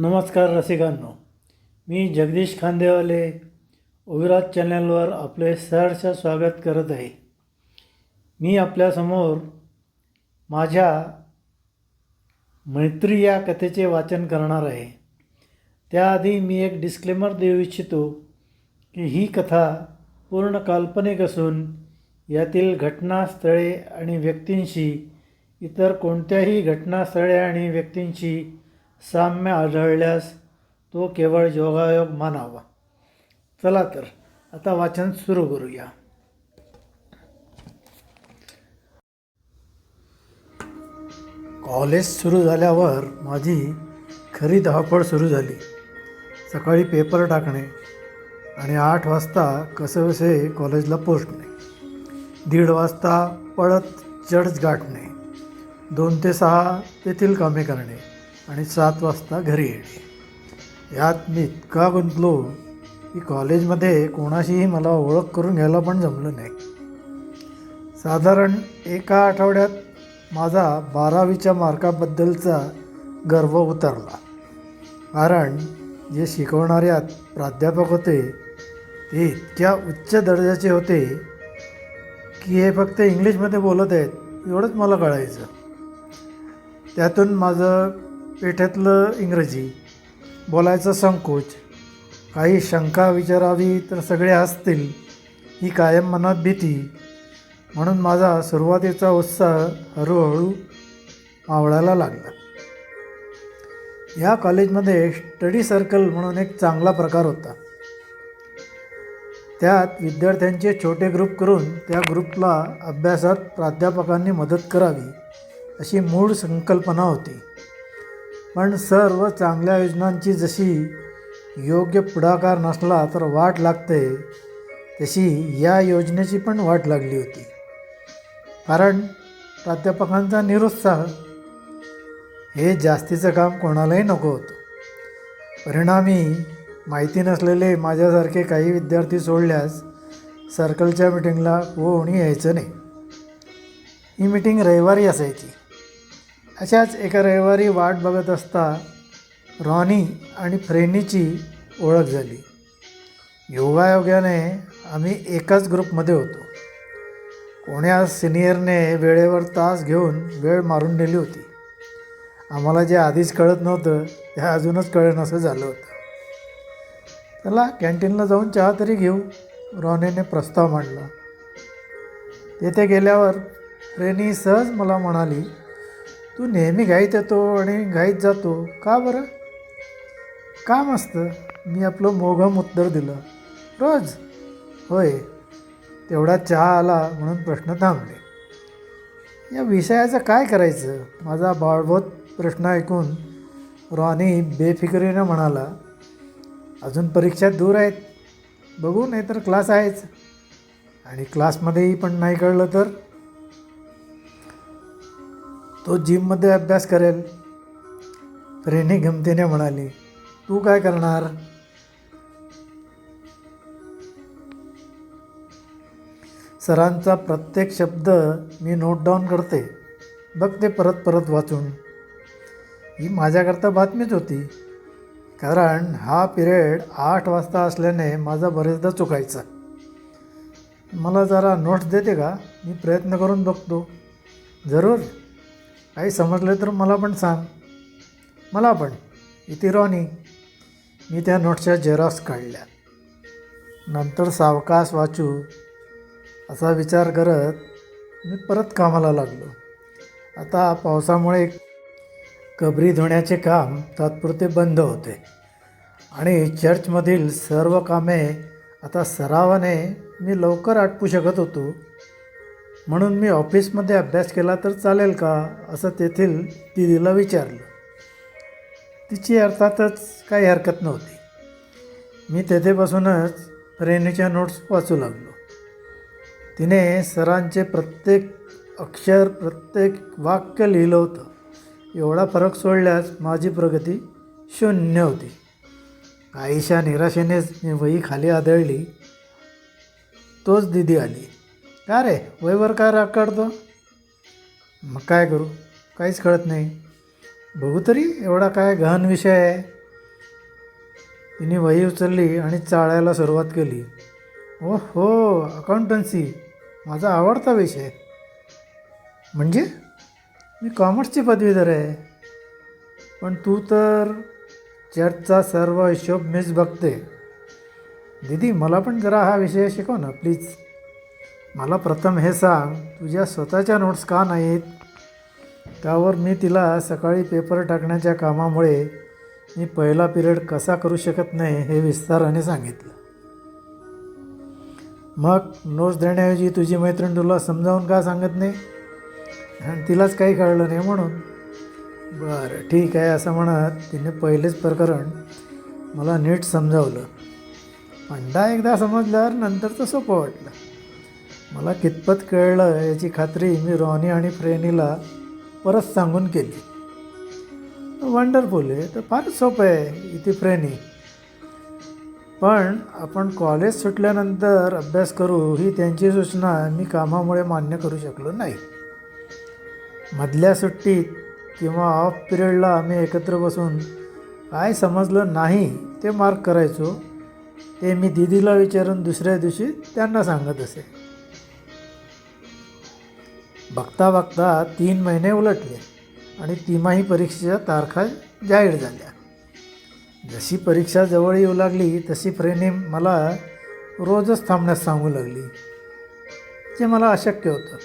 नमस्कार रसिकांनो. मी जगदीश खांदेवाले ओविराज चॅनलवर आपले सहर्ष स्वागत करत आहे. मी आपल्यासमोर माझ्या मैत्री या कथेचे वाचन करणार आहे. त्याआधी मी एक डिस्क्लेमर देऊ इच्छितो की ही कथा पूर्ण काल्पनिक असून यातील घटनास्थळे आणि व्यक्तींशी इतर कोणत्याही घटनास्थळे आणि व्यक्तींशी साम्य आढळल्यास तो केवळ योगायोग मानावा. चला तर आता वाचन सुरू करूया. कॉलेज सुरू झाल्यावर माझी खरी धावपळ सुरू झाली. सकाळी पेपर टाकणे आणि आठ वाजता कसंबसे कॉलेजला पोचणे दीड वाजता पळत चढच गाठणे. दोन ते सहा तेथील कामे करणे. आणि सात वाजता घरी येणे यात मी इतका गुंतलो की कॉलेजमध्ये कोणाशीही मला ओळख करून घ्यायला पण जमलं नाही. साधारण एका आठवड्यात माझा बारावीच्या मार्काबद्दलचा गर्व उतरला. कारण जे शिकवणाऱ्यात प्राध्यापक होते ते इतक्या उच्च दर्जाचे होते की हे फक्त इंग्लिशमध्ये बोलत आहेत एवढंच मला कळायचं. त्यातून माझं पेठेतलं इंग्रजी बोलायचं संकोच. काही शंका विचारावी तर सगळे असतील ही कायम मनात भीती. म्हणून माझा सुरुवातीचा उत्साह हळूहळू आवडायला लागला. या कॉलेजमध्ये स्टडी सर्कल म्हणून एक चांगला प्रकार होता. त्यात विद्यार्थ्यांचे छोटे ग्रुप करून त्या ग्रुपला अभ्यासात प्राध्यापकांनी मदत करावी अशी मूळ संकल्पना होती. पण सर्व चांगल्या योजनांची जशी योग्य पुढाकार नसला तर वाट लागते तशी या योजनेची पण वाट लागली होती. कारण प्राध्यापकांचा निरुत्साह हे जास्तीचं काम कोणालाही नको होतं. परिणामी माहिती नसलेले माझ्यासारखे काही विद्यार्थी सोडल्यास सर्कलच्या मिटिंगला कोणी यायचं नाही. ही मिटिंग रविवारी असायची. अशाच एका रविवारी वाट बघत असता रॉनी आणि फ्रेनीची ओळख झाली. योगायोगाने आम्ही एकाच ग्रुपमध्ये होतो. कोण्या सिनियरने वेळेवर तास घेऊन वेळ मारून नेली होती. आम्हाला जे आधीच कळत नव्हतं ते अजूनच कळेनसं झालं होतं. चला कॅन्टीनला जाऊन चहा तरी घेऊ रॉनेने प्रस्ताव मांडला. तेथे गेल्यावर रेनी सहज मला म्हणाली तू नेहमी घाईत येतो आणि घाईत जातो. का बरं? काम असतं मी आपलं मोघम उत्तर दिलं. रोज? होय. तेवढा चहा आला म्हणून प्रश्न थांबले. या विषयाचं काय करायचं? माझा बाळबोत प्रश्न ऐकून रॉनी बेफिकरीनं म्हणाला अजून परीक्षा दूर आहेत. बघू नाही तर क्लास आहेच. आणि क्लासमध्येही पण नाही कळलं तर? तो जिममध्ये अभ्यास करेल. रेनी गमतीने म्हणाली तू काय करणार? सरांचा प्रत्येक शब्द मी नोट डाऊन करते. बघते परत परत वाचून. ही माझ्याकरता बातमीच होती. कारण हा पिरियड आठ वाजता असल्याने माझा बरेचदा चुकायचा. मला जरा नोट्स देते का? मी प्रयत्न करून बघतो. जरूर. काही समजलं तर मला पण सांग. मला पण. इथे रॉनी मी त्या नोट्सच्या जेरॉक्स काढल्या. नंतर सावकाश वाचू असा विचार करत मी परत कामाला लागलो. आता पावसामुळे कबरी धुण्याचे काम तात्पुरते बंद होते आणि चर्चमधील सर्व कामे आता सरावाने मी लवकर आटपू शकत होतो. म्हणून मी ऑफिसमध्ये अभ्यास केला तर चालेल का? असं तेथील दिदीला विचारलं. तिची अर्थातच काही हरकत नव्हती. मी तेथे बसूनच रेणूच्या नोट्स वाचू लागलो. तिने सरांचे प्रत्येक अक्षर प्रत्येक वाक्य लिहिलं होतं. एवढा फरक सोडल्यास माझी प्रगती शून्य होती. काहीशा निराशेनेच मी वही खाली आदळली. तोच दिदी आली. का रे? वयवर काय राग काढतो? मग काय करू? काहीच कळत नाही. बघू तरी एवढा काय गहन विषय आहे. तिने वही उचलली आणि चाळायला सुरुवात केली. ओ हो अकाउंटन्सी माझा आवडता विषय. म्हणजे? मी कॉमर्सची पदवीधर आहे. पण तू तर चर्चचा सर्व हिशोब मीच बघते. दीदी मला पण जरा हा विषय शिकव ना प्लीज मला प्रथम हे सांग तुझ्या स्वतःच्या नोट्स का नाहीत? त्यावर मी तिला सकाळी पेपर टाकण्याच्या कामामुळे मी पहिला पिरियड कसा करू शकत नाही हे विस्ताराने सांगितलं. मग नोट्स देण्याऐवजी तुझी मैत्रीण तुला समजावून का सांगत नाही? आणि तिलाच काही कळलं नाही म्हणून. बरं ठीक आहे असं म्हणत तिने पहिलेच प्रकरण मला नीट समजावलं. पंडा एकदा समजल्यावर नंतरचं सोपं वाटलं. मला कितपत कळलं याची खात्री मी रॉनी आणि फ्रेनीला परत सांगून केली. वंडरफुल आहे तर फारच सोपं आहे इथे फ्रेनी. पण आपण कॉलेज सुटल्यानंतर अभ्यास करू ही त्यांची सूचना मी कामामुळे मान्य करू शकलो नाही. मधल्या सुट्टीत किंवा ऑफ पिरियडला आम्ही एकत्र बसून काय समजलं नाही ते मार्क करायचो ते मी दिदीला विचारून दुसऱ्या दिवशी त्यांना सांगत असे. बघता बघता तीन महिने उलटले आणि तिमाही परीक्षेच्या तारखा जाहीर झाल्या. जशी परीक्षा जवळ येऊ लागली तशी फ्रेने मला रोजच थांबण्यास सांगू लागली जे मला अशक्य होतं.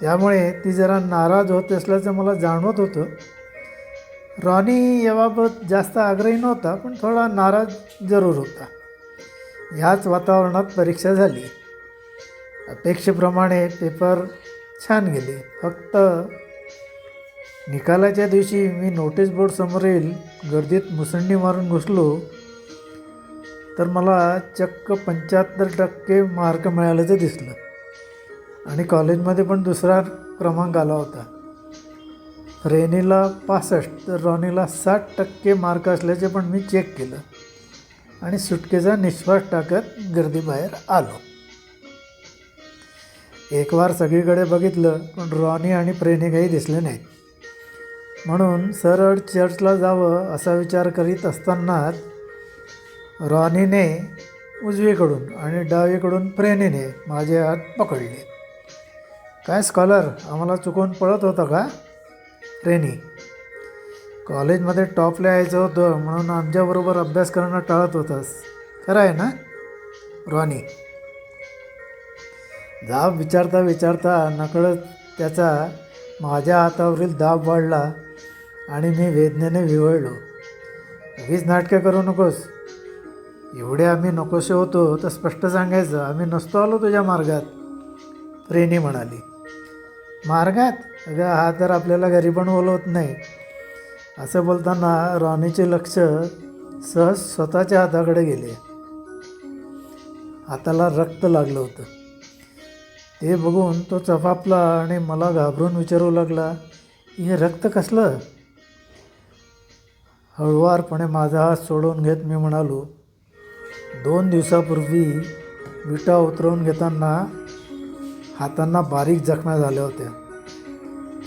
त्यामुळे ती जरा नाराज होत असल्याचं मला जाणवत होतं. रॉनी याबाबत जास्त आग्रही नव्हता पण थोडा नाराज जरूर होता. ह्याच वातावरणात परीक्षा झाली. अपेक्षेप्रमाणे पेपर छान गेले. फक्त निकालाच्या दिवशी मी नोटीस बोर्ड समोरील गर्दीत मुसंडी मारून घुसलो तर मला चक्क पंच्याहत्तर टक्के मार्क मिळाल्याचं दिसलं. आणि कॉलेजमध्ये पण दुसरा क्रमांक आला होता. फ्रेनीला पासष्ट तर रॉनीला साठ टक्के मार्क असल्याचे पण मी चेक केलं. आणि सुटकेचा निश्वास टाकत गर्दीबाहेर आलो. एक वार सगळीकडे बघितलं पण रॉनी आणि प्रेने काही दिसले नाहीत. म्हणून सरळ चर्चला जावं असा विचार करीत असतानाच रॉनीने उजवीकडून आणि डावीकडून प्रेनीने माझे हात पकडले. काय स्कॉलर आम्हाला चुकून पळत होतं का? प्रेनी कॉलेजमध्ये टॉपला यायचं होतं म्हणून आमच्याबरोबर अभ्यास करणं टाळत होतास. खरं आहे ना? रॉनी दाब विचारता विचारता नकळत त्याचा माझ्या हातावरील दाब वाढला आणि मी वेदनेने विवळलो. वीज नाटकं करू नकोस. एवढे आम्ही नकोसे होतो तर स्पष्ट सांगायचं आम्ही नसतो आलो तुझ्या मार्गात प्रेणी म्हणाली. मार्गात? अगं हा तर आपल्याला घरी पण बोलवत नाही. असं बोलताना रॉनीचे लक्ष सहज स्वतःच्या हाताकडे गेले. हाताला रक्त लागलं होतं. ते बघून तो चफापला आणि मला घाबरून विचारू लागला हे रक्त कसलं? हळुवारपणे माझा हात सोडून घेत मी म्हणालो दोन दिवसापूर्वी विटा उतरवून घेताना हातांना बारीक जखमा झाल्या होत्या.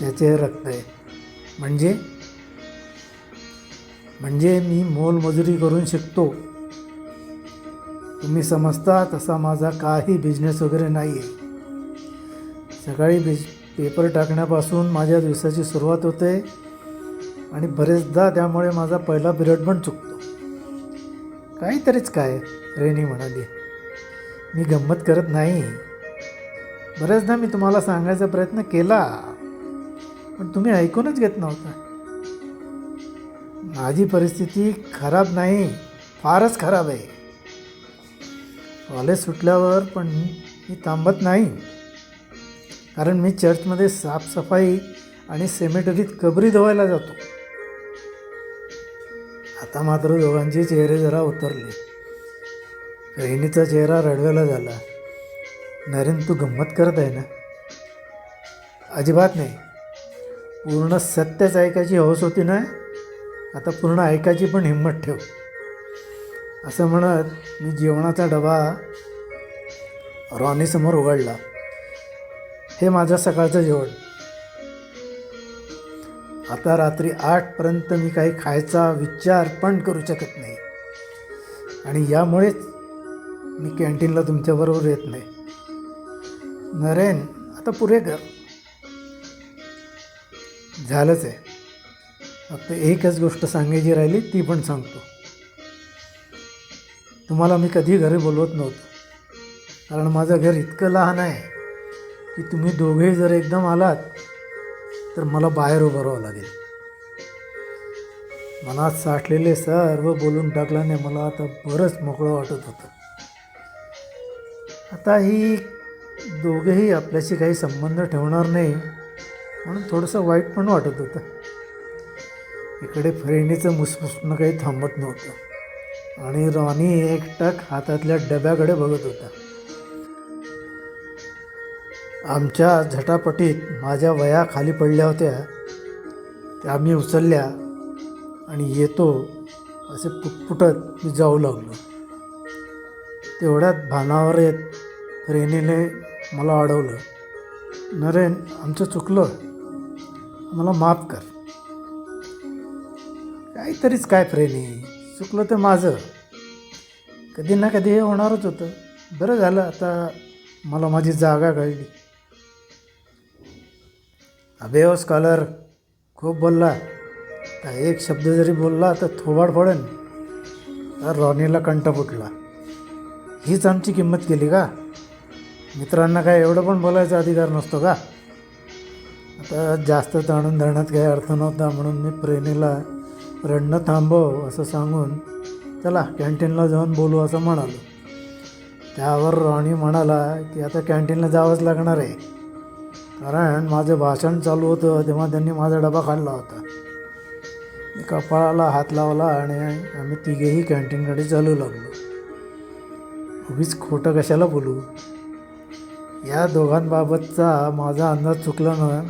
त्याचे हे रक्त आहे. म्हणजे? म्हणजे मी मोलमजुरी करून शिकतो. तुम्ही समजता तसा माझा काही बिझनेस वगैरे नाही आहे सकाळी बिज पेपर टाकण्यापासून माझ्या दिवसाची सुरुवात होते आणि बरेचदा त्यामुळे माझा पहिला पिरियड पण चुकतो. काहीतरीच काय रेनी म्हणाली. मी गंमत करत नाही. बरेचदा मी तुम्हाला सांगायचा प्रयत्न केला पण तुम्ही ऐकूनच घेत नव्हता. माझी परिस्थिती खराब नाही फारच खराब आहे. कॉलेज सुटल्यावर पण मी थांबत नाही. कारण मी चर्चमध्ये साफसफाई आणि सेमेटरीत कबरी धुवायला जातो. आता मात्र दोघांचे चेहरे जरा उतरले. बहिणीचा चेहरा रडवेला झाला. नरेन तू गंमत करत आहे ना? अजिबात नाही. पूर्ण सत्यच ऐकायची हौस होती ना? आता पूर्ण ऐकायची पण हिंमत ठेव. असं म्हणत मी जेवणाचा डबा रॉनीसमोर उघडला. हे माझं सकाळचं जेवण. आता रात्री आठपर्यंत मी काही खायचा विचार पण करू शकत नाही. आणि यामुळेच मी कॅन्टीनला तुमच्याबरोबर येत नाही. नरेन आता पुरे कर. झालंच आहे. फक्त एकच गोष्ट सांगायची राहिली ती पण सांगतो. तुम्हाला मी कधी घरी बोलवत नव्हतो. कारण माझं घर इतकं लहान आहे. की तुम्ही दोघे जर एकदम आलात तर मला बाहेर उभं राहावं लागेल. मनात साठलेले सर्व बोलून टाकल्याने मला आता बरंच मोकळं वाटत होतं. आता ही दोघेही आपल्याशी काही संबंध ठेवणार नाही म्हणून थोडंसं वाईट पण वाटत होतं. इकडे फ्रेंडीचं मुसमुसणं काही थांबत नव्हतं. आणि रॉनी एकटक हातातल्या डब्याकडे बघत होता. आमच्या झटापटीत माझ्या वया खाली पडल्या होत्या. त्या मी उचलल्या आणि येतो असे पुटपुटत मी जाऊ लागलो. तेवढ्यात भानावर येत फ्रेनीने मला अडवलं. नरेन आमचं चुकलं. मला माफ कर. काहीतरीच काय फ्रेनी चुकलं तर माझं. कधी ना कधी हे होणारच होतं. बरं झालं आता मला माझी जागा कळली. अबे हो स्कॉलर खूप बोलला. तर एक शब्द जरी बोलला तर थोबाड फोडेन. तर रॉनीला कंठ फुटला. हीच आमची किंमत केली का? मित्रांना काय एवढं पण बोलायचा अधिकार नसतो का? आता जास्त ताणून धरण्यात काही अर्थ नव्हता म्हणून मी प्रेमीला रडणं थांबव असं सांगून चला कॅन्टीनला जाऊन बोलू असं म्हणालो. त्यावर रॉनी म्हणाला की आता कॅन्टीनला जावंच लागणार आहे. कारण माझं भाषण चालू होतं तेव्हा त्यांनी माझा डबा खाल्ला होता. मी कपाळाला हात लावला आणि आम्ही तिघेही कॅन्टीनकडे चालू लागलो. उगीच खोटं कशाला बोलू? या दोघांबाबतचा माझा अंदाज चुकल्यानं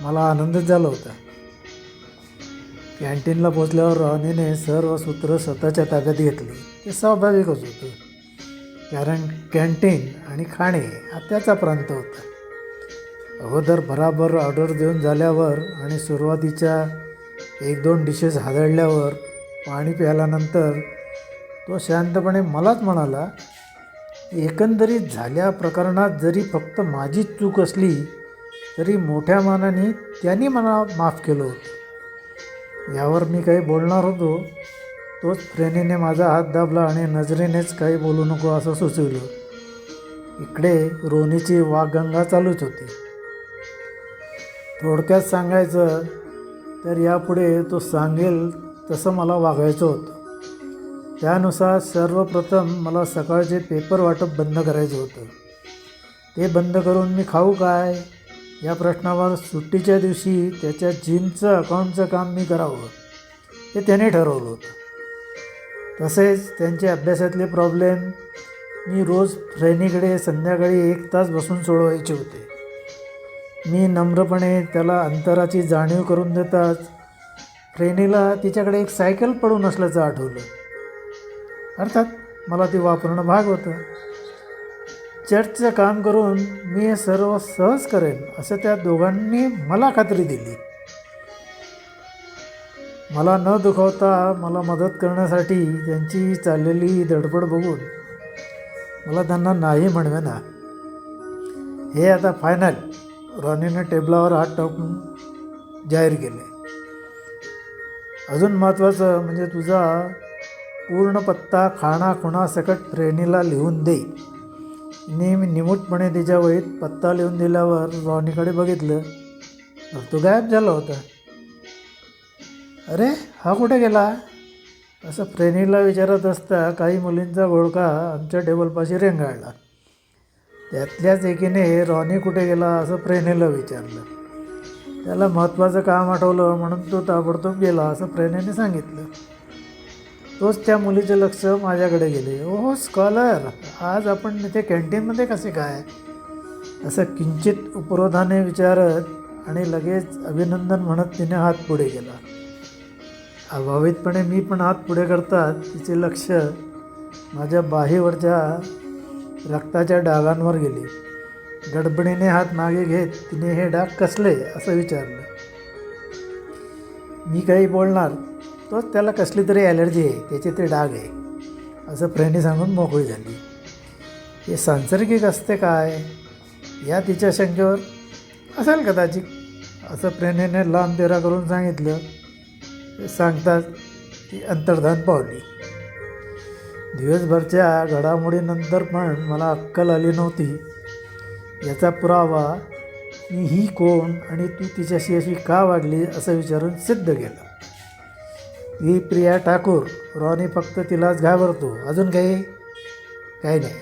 मला आनंदच झाला होता. कॅन्टीनला पोचल्यावर रॉनीने सर्व सूत्र स्वतःच्या ताब्यात घेतली. ते स्वाभाविकच होतं. कारण कॅन्टीन आणि खाणे हा त्याचा प्रांत होता. अगोदर बराबर ऑर्डर देऊन झाल्यावर आणि सुरुवातीच्या एक दोन डिशेस हादळल्यावर पाणी प्यायल्यानंतर तो शांतपणे मलाच म्हणाला एकंदरीत झाल्या प्रकरणात जरी फक्त माझीच चूक असली तरी मोठ्या मानाने त्यांनी मला माफ केलं होतं. यावर मी काही बोलणार होतो. तोच फ्रेनीने माझा हात दाबला आणि नजरेनेच काही बोलू नको असं सुचवलं. इकडे रोनीची वाघगंगा चालूच होती. थोडक्यात सांगायचं तर यापुढे तो सांगेल तसं मला वागायचं होतं. त्यानुसार सर्वप्रथम मला सकाळचे पेपर वाटप बंद करायचं होतं. ते बंद करून मी खाऊ काय? या प्रश्नावर सुट्टीच्या दिवशी त्याच्या जिमचं अकाउंटचं काम मी करावं हे त्याने ठरवलं होतं. तसेच त्यांचे अभ्यासातले प्रॉब्लेम मी रोज फ्रेनीकडे संध्याकाळी एक तास बसून सोडवायचे होते. मी नम्रपणे त्याला अंतराची जाणीव करून देताच फ्रेनीला तिच्याकडे एक सायकल पडून असल्याचं आठवलं. अर्थात मला ती वापरणं भाग होतं. चर्चचं काम करून मी हे सर्व सहज करेन असं त्या दोघांनी मला खात्री दिली. मला न दुखवता मला मदत करण्यासाठी त्यांची चाललेली धडपड बघून मला त्यांना नाही म्हणवे ना हे आता फायनल रॉनीने टेबलावर हात टाकून जाहीर केले. अजून महत्त्वाचं म्हणजे तुझा पूर्ण पत्ता खाणा खुणा सकट ट्रेनीला लिहून दे. नेहमी निमूटपणे तिच्या वहीत पत्ता लिहून दिल्यावर रॉनीकडे बघितलं तर तो गायब झाला होता. अरे हा कुठे गेला? असं फ्रेनीला विचारत असता काही मुलींचा घोळका आमच्या टेबलपाशी रेंगाळला. त्यातल्याच एकीने रॉनी कुठे गेला असं प्रेनेला विचारलं. त्याला महत्त्वाचं काम आठवलं म्हणून तो ताबडतोब गेला असं प्रेनेने सांगितलं. तोच त्या मुलीचे लक्ष माझ्याकडे गेले. ओहो स्कॉलर आज आपण इथे कॅन्टीनमध्ये कसे काय? असं किंचित उपरोधाने विचारत आणि लगेच अभिनंदन म्हणत तिने हात पुढे केला. अभावितपणे मी पण हात पुढे करतात तिचे लक्ष माझ्या बाहीवरच्या रक्ताच्या डागांवर गेले. गडबडीने हात मागे घेत तिने हे डाग कसले? असं विचारलं. मी काही बोलणार तोच त्याला कसली तरी ॲलर्जी आहे त्याचे ते डाग आहे असं फ्रेंडनी सांगून मोकळी झाली. हे सांसर्गिक असते काय? या तिच्या शंकेवर असेल कदाचित असं प्रेरणेने लांब तेरा करून सांगितलं. ते सांगताच ती अंतर्धान पावली. दिवसभरच्या घडामोडीनंतर पण मला अक्कल आली नव्हती. याचा पुरावा मी ही कोण आणि तू तिच्याशी अशी का वागली? असं विचारून सिद्ध केलं. ही प्रिया ठाकूर. रॉनी फक्त तिलाच घाबरतो. अजून काही? काही नाही.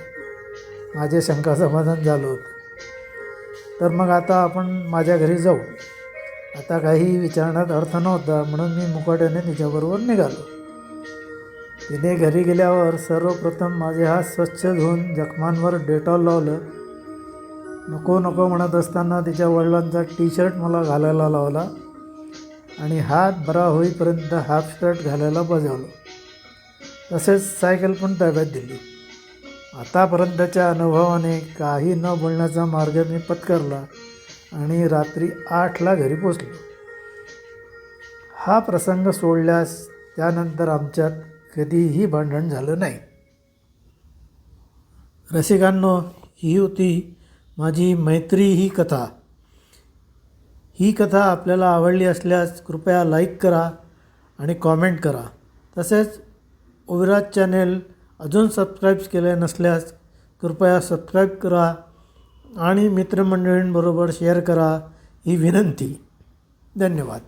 माझे शंका समाधान झालं होतं. तर मग आता आपण माझ्या घरी जाऊ. आता काही विचारण्यात अर्थ नव्हता म्हणून मी मुकाट्याने तिच्याबरोबर निघालो. तिने घरी गेल्यावर सर्वप्रथम माझे हात स्वच्छ धुवून जखमांवर डेटॉल लावलं. नको नको म्हणत असताना तिच्या वडिलांचा टी शर्ट मला घालायला लावला आणि हात बरा होईपर्यंत हाफ शर्ट घालायला बजावलं. तसेच सायकल पण ताब्यात दिली. आतापर्यंतच्या अनुभवाने काही न बोलण्याचा मार्ग मी पत्करला आणि रात्री आठला घरी पोचलो. हा प्रसंग सोडल्यास त्यानंतर आमच्यात कधीही भांडण झालं नाही. रसिकांनो ही होती माझी मैत्री ही कथा. ही कथा आपल्याला आवडली असल्यास कृपया लाईक करा आणि कॉमेंट करा. तसेच ओविराज चॅनेल अजून सबस्क्राईब केले नसल्यास कृपया सबस्क्राईब करा आणि मित्रमंडळींबरोबर शेअर करा ही विनंती. धन्यवाद.